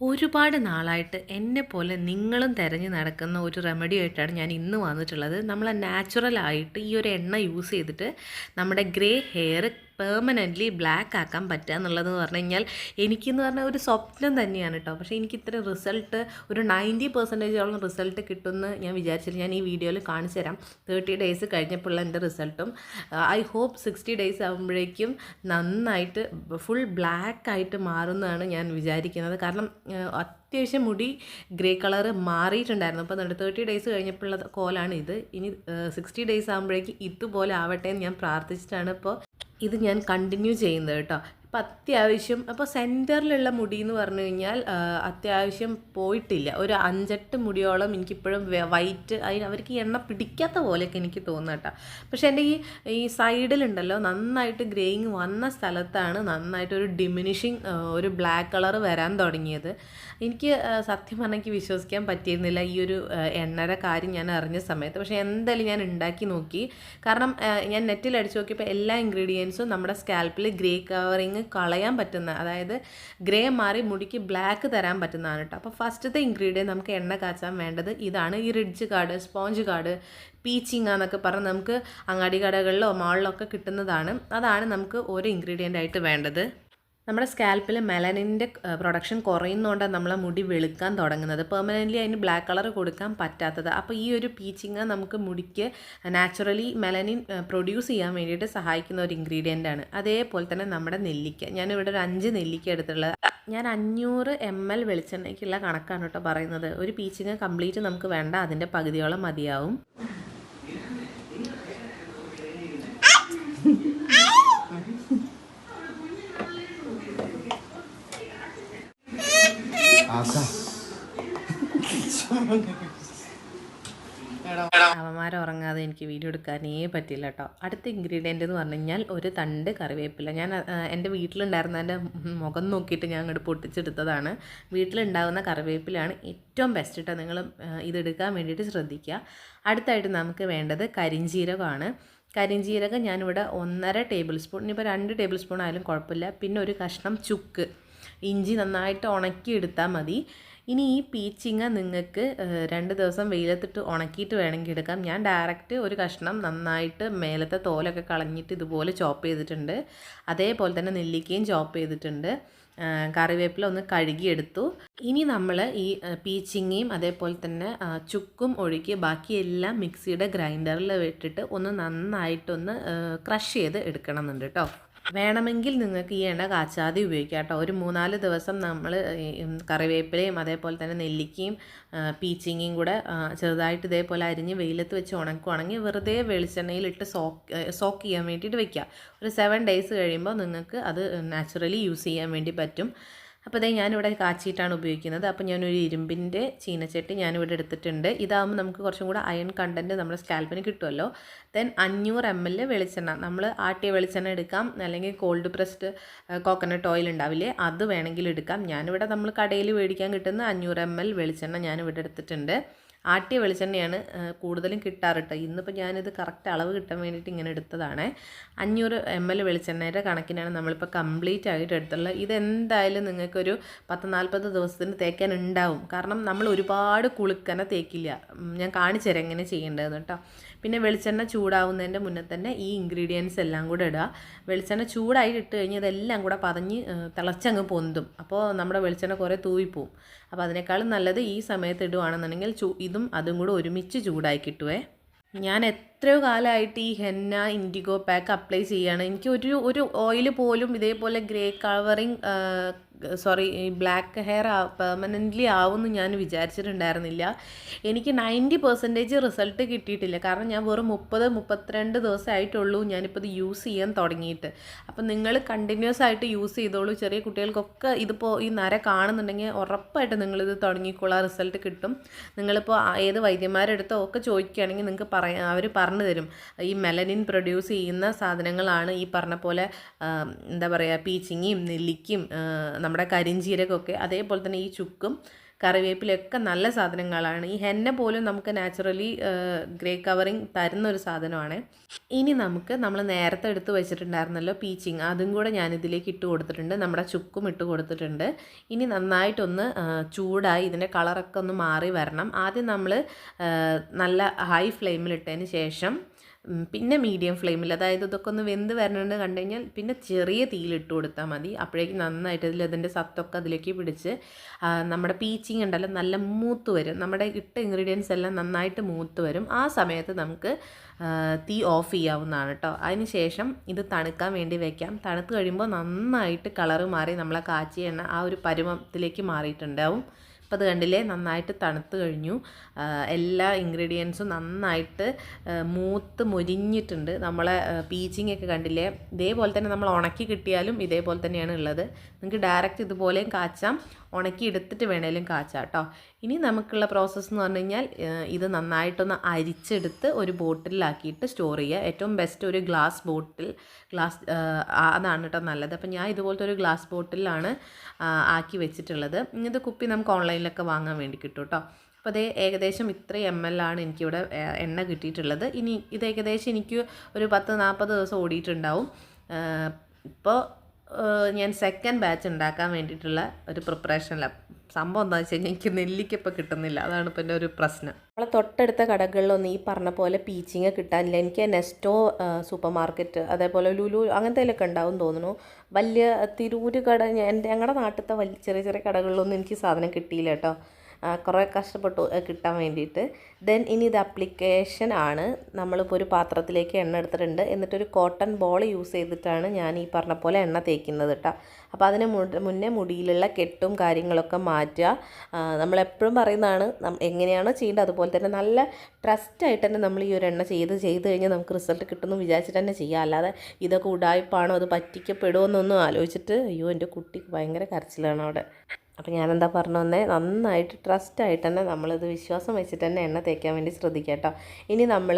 ഒരുപാട് നാളായിട്ട് എന്നെ പോലെ നിങ്ങളും തിരഞ്ഞു നടക്കുന്ന ഒരു റെമഡി ആയിട്ടാണ് ഞാൻ ഇന്ന് വന്നിട്ടുള്ളത്. നമ്മൾ നാച്ചുറലായിട്ട് ഈ ഒരു എണ്ണ യൂസ് ചെയ്തിട്ട് നമ്മുടെ ഗ്രേ ഹെയർ പെർമനന്റ്ലി ബ്ലാക്ക് ആക്കാൻ പറ്റുക എന്നുള്ളതെന്ന് പറഞ്ഞു കഴിഞ്ഞാൽ എനിക്കെന്ന് പറഞ്ഞാൽ ഒരു സ്വപ്നം തന്നെയാണ് കേട്ടോ പക്ഷേ എനിക്ക് ഇത്ര റിസൾട്ട് ഒരു നയന്റി പെർസെന്റേജോളം റിസൾട്ട് കിട്ടുമെന്ന് ഞാൻ വിചാരിച്ചില്ല. ഞാൻ ഈ വീഡിയോയിൽ കാണിച്ചു തരാം. തേർട്ടി ഡേയ്സ് കഴിഞ്ഞപ്പോഴുള്ള എന്റെ റിസൾട്ടും ഐ ഹോപ്പ് സിക്സ്റ്റി ഡേയ്സ് ആകുമ്പോഴേക്കും നന്നായിട്ട് ഫുൾ ബ്ലാക്ക് ആയിട്ട് മാറുന്നതാണ് ഞാൻ വിചാരിക്കുന്നത്. കാരണം അത്യാവശ്യം മുടി ഗ്രേ കളർ മാറിയിട്ടുണ്ടായിരുന്നു. അപ്പോൾ നമ്മുടെ തേർട്ടി ഡേയ്സ് കഴിഞ്ഞപ്പോഴുള്ള കോലാണ് ഇത്. ഇനി സിക്സ്റ്റി ഡേയ്സ് ആകുമ്പോഴേക്കും ഇതുപോലെ ആവട്ടെ എന്ന് ഞാൻ പ്രാർത്ഥിച്ചിട്ടാണ് ഇപ്പോൾ ഇത് ഞാൻ കണ്ടിന്യൂ ചെയ്യുന്നത് കേട്ടോ. ഇപ്പം അത്യാവശ്യം അപ്പോൾ സെന്ററിലുള്ള മുടി എന്ന് പറഞ്ഞു കഴിഞ്ഞാൽ അത്യാവശ്യം പോയിട്ടില്ല. ഒരു അഞ്ചെട്ട് മുടിയോളം എനിക്കിപ്പോഴും വൈറ്റ് അതിന് അവർക്ക് എണ്ണ പിടിക്കാത്ത പോലെയൊക്കെ എനിക്ക് തോന്നുന്നു കേട്ടോ. പക്ഷേ എന്റെ ഈ ഈ സൈഡിലുണ്ടല്ലോ നന്നായിട്ട് ഗ്രേയിങ് വന്ന സ്ഥലത്താണ് നന്നായിട്ട് ഒരു ഡിമിനിഷിങ് ഒരു ബ്ലാക്ക് കളർ വരാൻ തുടങ്ങിയത്. എനിക്ക് സത്യം പറഞ്ഞാൽ എനിക്ക് വിശ്വസിക്കാൻ പറ്റിയിരുന്നില്ല ഈ ഒരു എണ്ണര കാര്യം ഞാൻ അറിഞ്ഞ സമയത്ത്. പക്ഷേ എന്തായാലും ഞാൻ ഉണ്ടാക്കി നോക്കി. കാരണം ഞാൻ നെറ്റിൽ അടിച്ചു നോക്കിയപ്പോൾ എല്ലാ ഇൻഗ്രീഡിയൻസും നമ്മുടെ സ്കാൽപ്പിൽ ഗ്രേ കവറിങ് കളയാൻ പറ്റുന്ന അതായത് ഗ്രേ മാറി മുടിക്ക് ബ്ലാക്ക് തരാൻ പറ്റുന്നതാണ് കേട്ടോ അപ്പോൾ ഫസ്റ്റത്തെ ഇൻഗ്രീഡിയന്റ് നമുക്ക് എണ്ണ കാച്ചാൻ വേണ്ടത് ഇതാണ്. ഈ റിഡ്ജ് കാർഡ് സ്പോഞ്ച് കാർഡ് പീച്ചിങ് എന്നൊക്കെ പറഞ്ഞ് നമുക്ക് അങ്ങാടി കടകളിലോ മാളിലോ ഒക്കെ കിട്ടുന്നതാണ്. അതാണ് നമുക്ക് ഒരു ഇൻഗ്രീഡിയന്റ് ആയിട്ട് വേണ്ടത്. നമ്മുടെ സ്കാൽപ്പിൽ മെലനിന്റെ പ്രൊഡക്ഷൻ കുറയുന്നതുകൊണ്ടാണ് നമ്മളെ മുടി വെളുക്കാൻ തുടങ്ങുന്നത്. പെർമനന്റ്ലി അതിന് ബ്ലാക്ക് കളർ കൊടുക്കാൻ പറ്റാത്തത്. അപ്പോൾ ഈ ഒരു പീച്ചിങ് നമുക്ക് മുടിക്ക് നാച്ചുറലി മെലനിൻ പ്രൊഡ്യൂസ് ചെയ്യാൻ വേണ്ടിയിട്ട് സഹായിക്കുന്ന ഒരു ഇൻഗ്രീഡിയന്റ് ആണ്. അതേപോലെ തന്നെ നമ്മുടെ നെല്ലിക്ക. ഞാനിവിടെ ഒരു അഞ്ച് നെല്ലിക്ക എടുത്തുള്ളത് ഞാൻ അഞ്ഞൂറ് എം എൽ വെളിച്ചെണ്ണയ്ക്കുള്ള കണക്കാണ് കേട്ടോ പറയുന്നത്. ഒരു പീച്ചിങ് കംപ്ലീറ്റ് നമുക്ക് വേണ്ട. അതിന്റെ പകുതിയോളം മതിയാവും. ആക്കാ ഉറങ്ങാതെ എനിക്ക് വീഡിയോ എടുക്കാനേ പറ്റില്ല കേട്ടോ അടുത്ത ഇൻഗ്രീഡിയന്റ് എന്ന് പറഞ്ഞു കഴിഞ്ഞാൽ ഒരു തണ്ട് കറിവേപ്പില. ഞാൻ എന്റെ വീട്ടിലുണ്ടായിരുന്ന എന്റെ മുഖം നോക്കിയിട്ട് ഞാൻ അങ്ങോട്ട് പൊട്ടിച്ചെടുത്തതാണ്. വീട്ടിലുണ്ടാകുന്ന കറിവേപ്പിലാണ് ഏറ്റവും ബെസ്റ്റ് കേട്ടോ നിങ്ങൾ ഇതെടുക്കാൻ വേണ്ടിയിട്ട് ശ്രദ്ധിക്കുക. അടുത്തായിട്ട് നമുക്ക് വേണ്ടത് കരിഞ്ജീരകമാണ് കരിഞ്ജീരകം ഞാനിവിടെ ഒന്നര ടേബിൾ സ്പൂൺ ഇനിയിപ്പോൾ രണ്ട് ടേബിൾ സ്പൂൺ ആയാലും കുഴപ്പമില്ല. പിന്നെ ഒരു കഷ്ണം ചുക്ക്. ഇഞ്ചി നന്നായിട്ട് ഉണക്കി എടുത്താൽ മതി. ഇനി ഈ പീച്ചിങ്ങ നിങ്ങൾക്ക് രണ്ട് ദിവസം വെയിലത്തിട്ട് ഉണക്കിയിട്ട് വേണമെങ്കിൽ എടുക്കാം. ഞാൻ ഡയറക്റ്റ് ഒരു കഷ്ണം നന്നായിട്ട് മേലത്തെ തോലൊക്കെ കളഞ്ഞിട്ട് ഇതുപോലെ ചോപ്പ് ചെയ്തിട്ടുണ്ട്. അതേപോലെ തന്നെ നെല്ലിക്കയും ചോപ്പ് ചെയ്തിട്ടുണ്ട്. കറിവേപ്പില ഒന്ന് കഴുകിയെടുത്തു. ഇനി നമ്മൾ ഈ പീച്ചിങ്ങയും അതേപോലെ തന്നെ ചുക്കും ഒഴുക്കി ബാക്കിയെല്ലാം മിക്സിയുടെ ഗ്രൈൻഡറിൽ ഇട്ടിട്ട് ഒന്ന് നന്നായിട്ടൊന്ന് ക്രഷ് ചെയ്ത് എടുക്കണം എന്നുണ്ട് കേട്ടോ. വേണമെങ്കിൽ നിങ്ങൾക്ക് ഈ എണ്ണ കാച്ചാതെ ഉപയോഗിക്കാം കേട്ടോ. ഒരു മൂന്നാൽ ദിവസം നമ്മൾ കറിവേപ്പിലയും അതേപോലെ തന്നെ നെല്ലിക്കയും പീച്ചിങ്ങയും കൂടെ ചെറുതായിട്ട് ഇതേപോലെ അരിഞ്ഞ് വെയിലത്ത് വെച്ച് ഉണക്കുവാണെങ്കിൽ വെറുതെ വെളിച്ചെണ്ണയിലിട്ട് സോക്ക് സോക്ക് ചെയ്യാൻ വേണ്ടിയിട്ട് വെക്കുക ഒരു സെവൻ ഡേയ്സ് കഴിയുമ്പോൾ നിങ്ങൾക്ക് അത് നാച്ചുറലി യൂസ് ചെയ്യാൻ വേണ്ടി പറ്റും. അപ്പോൾ അതേ ഞാനിവിടെ കാച്ചിയിട്ടാണ് ഉപയോഗിക്കുന്നത്. അപ്പോൾ ഞാനൊരു ഇരുമ്പിന്റെ ചീനച്ചട്ടി ഞാനിവിടെ എടുത്തിട്ടുണ്ട്. ഇതാകുമ്പോൾ നമുക്ക് കുറച്ചും കൂടെ അയൺ കണ്ടന്റ് നമ്മുടെ സ്കാൽപ്പിന് കിട്ടുമല്ലോ. ദെൻ അഞ്ഞൂറ് എം എൽ വെളിച്ചെണ്ണ. നമ്മൾ ആട്ടിയ വെളിച്ചെണ്ണ എടുക്കാം. അല്ലെങ്കിൽ കോൾഡ് പ്രസ്ഡ് കോക്കനട്ട് ഓയിൽ ഉണ്ടാവില്ലേ അത് വേണമെങ്കിൽ എടുക്കാം. ഞാനിവിടെ നമ്മൾ കടയിൽ മേടിക്കാൻ കിട്ടുന്ന അഞ്ഞൂറ് എം എൽ വെളിച്ചെണ്ണ ഞാനിവിടെ എടുത്തിട്ടുണ്ട്. ആട്ടിയ വെളിച്ചെണ്ണയാണ് കൂടുതലും കിട്ടാറ് കേട്ടോ ഇന്നിപ്പോൾ ഞാനിത് കറക്റ്റ് അളവ് കിട്ടാൻ വേണ്ടിയിട്ട് ഇങ്ങനെ എടുത്തതാണ്. അഞ്ഞൂറ് എം എൽ വെളിച്ചെണ്ണയുടെ കണക്കിനാണ് നമ്മളിപ്പോൾ കംപ്ലീറ്റ് ആയിട്ട് എടുത്തുള്ളത് ഇതെന്തായാലും നിങ്ങൾക്കൊരു പത്ത് നാൽപ്പത് ദിവസത്തിന് തേക്കാൻ ഉണ്ടാവും കാരണം നമ്മൾ ഒരുപാട് കുളുക്കനെ തേക്കില്ല. ഞാൻ കാണിച്ചു തരാം എങ്ങനെ ചെയ്യേണ്ടതെന്ന് കേട്ടോ. പിന്നെ വെളിച്ചെണ്ണ ചൂടാവുന്നതിന്റെ മുന്നേ തന്നെ ഈ ഇൻഗ്രീഡിയൻസ് എല്ലാം കൂടെ ഇടുക വെളിച്ചെണ്ണ ചൂടായി ഇട്ട് കഴിഞ്ഞാൽ ഇതെല്ലാം കൂടെ പതഞ്ഞ് തിളച്ചങ്ങ് പൊന്തും. അപ്പോൾ നമ്മുടെ വെളിച്ചെണ്ണ കുറേ തൂവിപ്പോവും. അപ്പോൾ അതിനേക്കാളും നല്ലത് ഈ സമയത്ത് ഇടുവാണെന്നുണ്ടെങ്കിൽ ചൂ ഇതും അതും കൂടെ ഒരുമിച്ച് ചൂടായി കിട്ടുവേ. ഞാൻ എത്രയോ കാലമായിട്ട് ഈ ഹെന്ന ഇൻഡിഗോ പാക്ക് അപ്ലൈ ചെയ്യുകയാണ്. എനിക്ക് ഒരു ഒരു ഓയിൽ പോലും ഇതേപോലെ ഗ്രേ കളറിങ് സോറി ഈ ബ്ലാക്ക് ഹെയർ പെർമനന്റ്ലി ആവുമെന്ന് ഞാൻ വിചാരിച്ചിട്ടുണ്ടായിരുന്നില്ല. എനിക്ക് നയന്റി പെർസെന്റേജ് റിസൾട്ട് കിട്ടിയിട്ടില്ല. കാരണം ഞാൻ വെറും മുപ്പത് മുപ്പത്തിരണ്ട് ദിവസമായിട്ടുള്ളൂ ഞാനിപ്പോൾ ഇത് യൂസ് ചെയ്യാൻ തുടങ്ങിയിട്ട്. അപ്പം നിങ്ങൾ കണ്ടിന്യൂസ് ആയിട്ട് യൂസ് ചെയ്തോളൂ. ചെറിയ കുട്ടികൾക്കൊക്കെ ഇതിപ്പോൾ ഈ നര കാണുന്നുണ്ടെങ്കിൽ ഉറപ്പായിട്ട് നിങ്ങളിത് തുടങ്ങിക്കോളാം. റിസൾട്ട് കിട്ടും. നിങ്ങളിപ്പോൾ ഏത് വൈദ്യന്മാരെടുത്തോ ഒക്കെ ചോദിക്കുകയാണെങ്കിൽ നിങ്ങൾക്ക് പറയാം അവർ പറഞ്ഞു തരും. ഈ മെലനിൻ പ്രൊഡ്യൂസ് ചെയ്യുന്ന സാധനങ്ങളാണ് ഈ പറഞ്ഞ പോലെ എന്താ പറയുക പീച്ചിങ്ങയും നെല്ലിക്കും നമ്മുടെ കരിഞ്ചീരകമൊക്കെ അതേപോലെ തന്നെ ഈ ചുക്കും കറിവേപ്പിലൊക്കെ നല്ല സാധനങ്ങളാണ്. ഈ ഹെന്ന പോലും നമുക്ക് നാച്ചുറലി ഗ്രേ കവറിങ് തരുന്ന ഒരു സാധനമാണ്. ഇനി നമുക്ക് നമ്മൾ നേരത്തെ എടുത്ത് വെച്ചിട്ടുണ്ടായിരുന്നല്ലോ പീച്ചിങ് അതും കൂടെ ഞാനിതിലേക്ക് ഇട്ട് കൊടുത്തിട്ടുണ്ട്. നമ്മുടെ ചുക്കും ഇട്ട് കൊടുത്തിട്ടുണ്ട്. ഇനി നന്നായിട്ടൊന്ന് ചൂടായി ഇതിന്റെ കളറൊക്കെ ഒന്ന് മാറി വരണം. ആദ്യം നമ്മൾ നല്ല ഹൈ ഫ്ലെയിമിലിട്ടതിന് ശേഷം പിന്നെ മീഡിയം ഫ്ലെയിമിൽ അതായത് ഇതൊക്കെ ഒന്ന് വെന്ത് വരണമെന്ന് കണ്ടു കഴിഞ്ഞാൽ പിന്നെ ചെറിയ തീയിലിട്ട് കൊടുത്താൽ മതി. അപ്പോഴേക്കും നന്നായിട്ട് അതിൽ അതിന്റെ സത്തൊക്കെ അതിലേക്ക് പിടിച്ച് നമ്മുടെ പീച്ചിങ് ഉണ്ടല്ലോ നല്ല മൂത്ത് വരും. നമ്മുടെ ഇട്ട ഇൻഗ്രീഡിയൻസ് എല്ലാം നന്നായിട്ട് മൂത്ത് വരും. ആ സമയത്ത് നമുക്ക് തീ ഓഫ് ചെയ്യാവുന്നതാണ് കേട്ടോ അതിന് ശേഷം ഇത് തണുക്കാൻ വേണ്ടി വെക്കാം. തണുത്ത് കഴിയുമ്പോൾ നന്നായിട്ട് കളറ് മാറി നമ്മളെ കാച്ചി എണ്ണ ആ ഒരു പരുവത്തിലേക്ക് മാറിയിട്ടുണ്ടാവും. അപ്പോൾ അത് കണ്ടില്ലേ? നന്നായിട്ട് തണുത്ത് കഴിഞ്ഞു. എല്ലാ ഇൻഗ്രീഡിയൻസും നന്നായിട്ട് മൂത്ത് മൊരിഞ്ഞിട്ടുണ്ട്. നമ്മളെ പീച്ചിങ് ഒക്കെ കണ്ടില്ലേ? ഇതേപോലെ തന്നെ നമ്മൾ ഉണക്കി കിട്ടിയാലും ഇതേപോലെ തന്നെയാണ് ഉള്ളത്. നിങ്ങൾക്ക് ഡയറക്റ്റ് ഇതുപോലെയും കാച്ചാം. ഉണക്കി എടുത്തിട്ട് വേണേലും കാച്ചാം കേട്ടോ ഇനി നമുക്കുള്ള പ്രോസസ്സ് എന്ന് പറഞ്ഞു കഴിഞ്ഞാൽ ഇത് നന്നായിട്ടൊന്ന് അരിച്ചെടുത്ത് ഒരു ബോട്ടിലാക്കിയിട്ട് സ്റ്റോർ ചെയ്യുക. ഏറ്റവും ബെസ്റ്റ് ഒരു ഗ്ലാസ് ബോട്ടിൽ ഗ്ലാസ് അതാണ് കേട്ടോ നല്ലത്. അപ്പം ഞാൻ ഇതുപോലത്തെ ഒരു ഗ്ലാസ് ബോട്ടിലാണ് ആക്കി വെച്ചിട്ടുള്ളത്. ഇത് കുപ്പി നമുക്ക് ഓൺലൈനിലൊക്കെ വാങ്ങാൻ വേണ്ടി കിട്ടും കേട്ടോ. അപ്പോൾ അതേ ഏകദേശം ഇത്ര എം എൽ ആണ് എനിക്കിവിടെ എണ്ണ കിട്ടിയിട്ടുള്ളത്. ഇനി ഇത് ഏകദേശം എനിക്ക് ഒരു പത്ത് നാൽപ്പത് ദിവസം ഓടിയിട്ടുണ്ടാവും. ഇപ്പോൾ ഞാൻ സെക്കൻഡ് ബാച്ച് ഉണ്ടാക്കാൻ വേണ്ടിയിട്ടുള്ള ഒരു പ്രിപ്പറേഷനിലാണ് സംഭവം എന്താ വെച്ച് കഴിഞ്ഞാൽ എനിക്ക് നെല്ലിക്കപ്പം കിട്ടുന്നില്ല. അതാണ് ഇപ്പം എന്റെ ഒരു പ്രശ്നം. നമ്മളെ തൊട്ടടുത്ത കടകളിലൊന്നും ഈ പറഞ്ഞ പോലെ പീച്ചിങ് കിട്ടാനില്ല. എനിക്ക് നെസ്റ്റോ സൂപ്പർ മാർക്കറ്റ് അതേപോലെ ലുലു അങ്ങനത്തേലൊക്കെ ഉണ്ടാവും തോന്നുന്നു. വലിയ തിരൂര് കട എന്റെ ഞങ്ങളുടെ നാട്ടിലത്തെ വലിയ ചെറിയ ചെറിയ കടകളിലൊന്നും എനിക്ക് സാധനം കിട്ടിയില്ല കേട്ടോ. കുറേ കഷ്ടപ്പെട്ടു കിട്ടാൻ വേണ്ടിയിട്ട്. ദെൻ ഇനി ഇത് അപ്ലിക്കേഷൻ ആണ്. നമ്മളിപ്പോൾ ഒരു പാത്രത്തിലേക്ക് എണ്ണ എടുത്തിട്ടുണ്ട്. എന്നിട്ടൊരു കോട്ടൺ ബോൾ യൂസ് ചെയ്തിട്ടാണ് ഞാൻ ഈ പറഞ്ഞ പോലെ എണ്ണ തേക്കുന്നത് കേട്ടോ അപ്പോൾ അതിന് മുന്നേ മുടിയിലുള്ള കെട്ടും കാര്യങ്ങളൊക്കെ മാറ്റുക. നമ്മളെപ്പോഴും പറയുന്നതാണ് എങ്ങനെയാണോ ചെയ്യേണ്ടത് അതുപോലെ തന്നെ നല്ല ട്രസ്റ്റായിട്ട് തന്നെ നമ്മൾ ഈ ഒരു എണ്ണ ചെയ്ത് ചെയ്ത് കഴിഞ്ഞാൽ നമുക്ക് റിസൾട്ട് കിട്ടുമെന്ന് വിചാരിച്ചിട്ട് തന്നെ ചെയ്യുക അല്ലാതെ ഇതൊക്കെ ഉടായ്പാണോ അത് പറ്റിക്കപ്പെടുമോ എന്നൊന്നും ആലോചിച്ചിട്ട് അയ്യോ എന്റെ കുട്ടിക്ക് ഭയങ്കര കരച്ചിലാണ് അവിടെ. അപ്പോൾ ഞാനെന്താ പറഞ്ഞു വന്നേ? നന്നായിട്ട് ട്രസ്റ്റായിട്ട് തന്നെ നമ്മളിത് വിശ്വാസം വെച്ചിട്ട് തന്നെ എണ്ണ തേക്കാൻ വേണ്ടി ശ്രദ്ധിക്കുക കേട്ടോ. ഇനി നമ്മൾ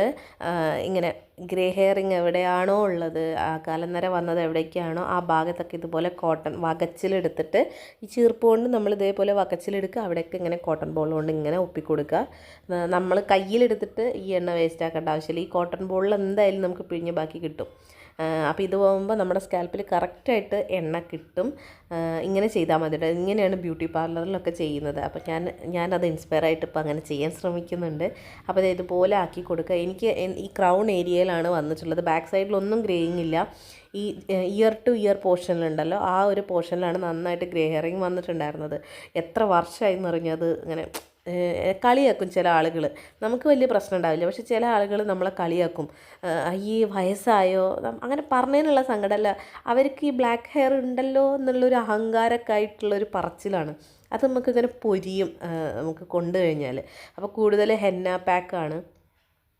ഇങ്ങനെ ഗ്രേ ഹെയറിങ് എവിടെയാണോ ഉള്ളത് ആ കാലം നേരം വന്നത് എവിടേക്കാണോ ആ ഭാഗത്തൊക്കെ ഇതുപോലെ കോട്ടൺ വകച്ചിലെടുത്തിട്ട് ഈ ചീർപ്പ് കൊണ്ട് നമ്മൾ ഇതേപോലെ വകച്ചിലെടുക്കുക അവിടെയൊക്കെ ഇങ്ങനെ കോട്ടൺ ബോൾ കൊണ്ട് ഇങ്ങനെ ഒപ്പിക്കൊടുക്കുക നമ്മൾ കയ്യിലെടുത്തിട്ട് ഈ എണ്ണ വേസ്റ്റ് ആക്കേണ്ട ആവശ്യമില്ല. ഈ കോട്ടൺ ബോളിൽ എന്തായാലും നമുക്ക് പിഴിഞ്ഞ് ബാക്കി കിട്ടും. അപ്പോൾ ഇത് പോകുമ്പോൾ നമ്മുടെ സ്കാൽപ്പിൽ കറക്റ്റായിട്ട് എണ്ണ കിട്ടും. ഇങ്ങനെ ചെയ്താൽ മതി ഇങ്ങനെയാണ് ബ്യൂട്ടി പാർലറിലൊക്കെ ചെയ്യുന്നത്. അപ്പോൾ ഞാൻ ഞാനത് ഇൻസ്പയർ ആയിട്ട് ഇപ്പോൾ അങ്ങനെ ചെയ്യാൻ ശ്രമിക്കുന്നുണ്ട്. അപ്പോൾ അത് ഇതുപോലെ ആക്കി കൊടുക്കുക എനിക്ക് ഈ ക്രൗൺ ഏരിയയിലാണ് വന്നിട്ടുള്ളത്. ബാക്ക് സൈഡിലൊന്നും ഗ്രേയിങ് ഇല്ല. ഈ ഇയർ ടു ഇയർ പോർഷനിലുണ്ടല്ലോ ആ ഒരു പോർഷനിലാണ് നന്നായിട്ട് ഗ്രേ ഹെയറിങ് വന്നിട്ടുണ്ടായിരുന്നത്. എത്ര വർഷമായി എന്നറിഞ്ഞത് ഇങ്ങനെ കളിയാക്കും ചില ആളുകൾ. നമുക്ക് വലിയ പ്രശ്നം ഉണ്ടാവില്ല. പക്ഷെ ചില ആളുകൾ നമ്മളെ കളിയാക്കും. അയ്യേ വയസ്സായോ? അങ്ങനെ പറഞ്ഞതിനുള്ള സങ്കടമല്ല. അവർക്ക് ഈ ബ്ലാക്ക് ഹെയർ ഉണ്ടല്ലോ എന്നുള്ളൊരു അഹങ്കാരമൊക്കെ ആയിട്ടുള്ളൊരു പറച്ചിലാണ്. അത് നമുക്കിങ്ങനെ പൊരിയും നമുക്ക് കൊണ്ടു കഴിഞ്ഞാൽ അപ്പോൾ കൂടുതൽ ഹെന്ന പാക്കാണ്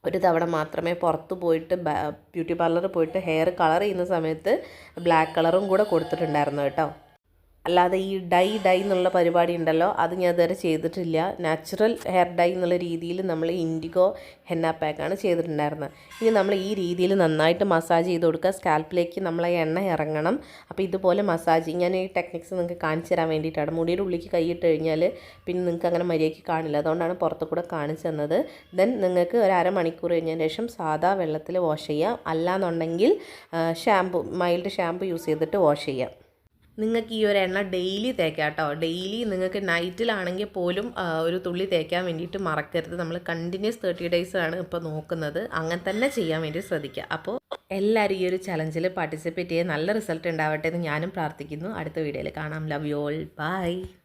ഒരു തവണ മാത്രമേ പുറത്ത് പോയിട്ട് ബ്യൂട്ടി പാർലറിൽ പോയിട്ട് ഹെയർ കളർ ചെയ്യുന്ന സമയത്ത് ബ്ലാക്ക് കളറും കൂടെ കൊടുത്തിട്ടുണ്ടായിരുന്നു കേട്ടോ. അല്ലാതെ ഈ ഡൈ ഡൈ എന്നുള്ള പരിപാടി ഉണ്ടല്ലോ അത് ഞാൻ ഇതുവരെ ചെയ്തിട്ടില്ല. നാച്ചുറൽ ഹെയർ ഡൈ എന്നുള്ള രീതിയിൽ നമ്മൾ ഇൻഡിഗോ ഹെന്ന പാക്കാണ് ചെയ്തിട്ടുണ്ടായിരുന്നത്. ഇനി നമ്മൾ ഈ രീതിയിൽ നന്നായിട്ട് മസാജ് ചെയ്ത് കൊടുക്കുക. സ്കാൽപ്പിലേക്ക് നമ്മൾ എണ്ണ ഇറങ്ങണം. അപ്പോൾ ഇതുപോലെ മസാജ് ഞാൻ ഈ ടെക്നിക്സ് നിങ്ങൾക്ക് കാണിച്ചു തരാൻ വേണ്ടിയിട്ടാണ്. മുടിയുടെ ഉള്ളിക്ക് കൈയിട്ട് കഴിഞ്ഞാൽ പിന്നെ നിങ്ങൾക്ക് അങ്ങനെ മര്യാദയ്ക്ക് കാണില്ല. അതുകൊണ്ടാണ് പുറത്ത് കൂടെ കാണിച്ചു തന്നത്. ദെൻ നിങ്ങൾക്ക് ഒരു അരമണിക്കൂർ കഴിഞ്ഞതിന് ശേഷം സാധാ വെള്ളത്തിൽ വാഷ് ചെയ്യാം. അല്ലാന്നുണ്ടെങ്കിൽ ഷാമ്പു മൈൽഡ് ഷാമ്പു യൂസ് ചെയ്തിട്ട് വാഷ് ചെയ്യാം. നിങ്ങൾക്ക് ഈ ഒരു എണ്ണ ഡെയിലി തേക്കാം കേട്ടോ ഡെയിലി നിങ്ങൾക്ക് നൈറ്റിലാണെങ്കിൽ പോലും ഒരു തുള്ളി തേക്കാൻ വേണ്ടിയിട്ട് മറക്കരുത്. നമ്മൾ കണ്ടിന്യൂസ് തേർട്ടി ഡേയ്സ് ആണ് ഇപ്പോൾ നോക്കുന്നത്. അങ്ങനെ തന്നെ ചെയ്യാൻ വേണ്ടി ശ്രദ്ധിക്കുക. അപ്പോൾ എല്ലാവരും ഈ ഒരു ചലഞ്ചിൽ പാർട്ടിസിപ്പേറ്റ് ചെയ്യാൻ നല്ല റിസൾട്ട് ഉണ്ടാവട്ടെ എന്ന് ഞാനും പ്രാർത്ഥിക്കുന്നു. അടുത്ത വീഡിയോയിൽ കാണാം. Love you all by